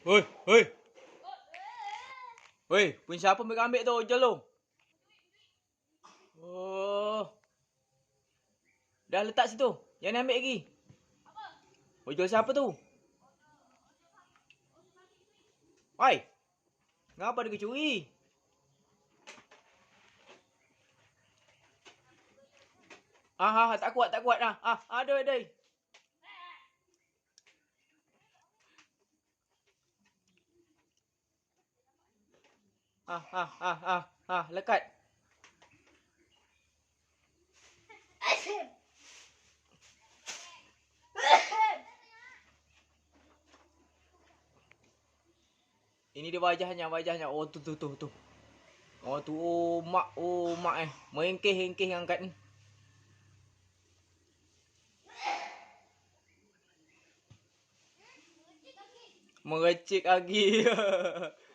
Hoi, hoi. Hoi, pun siapa mereka ambil tu? Jual lu. Oh. Dah letak situ. Yang ni ambil lagi. Oh, jual siapa tu? Hai. Ngapa dia curi? Ah, ah, tak kuat, tak kuat dah. Ah, aduh, aduh. Ah, ah, ah, ah, ah, lekat. Ini dia wajahnya, wajahnya. Oh, tu, tu, tu, tu. Oh, tu, oh, mak, oh, mak eh. Mengengkeh-engkeh yang angkat ni. Merecik lagi.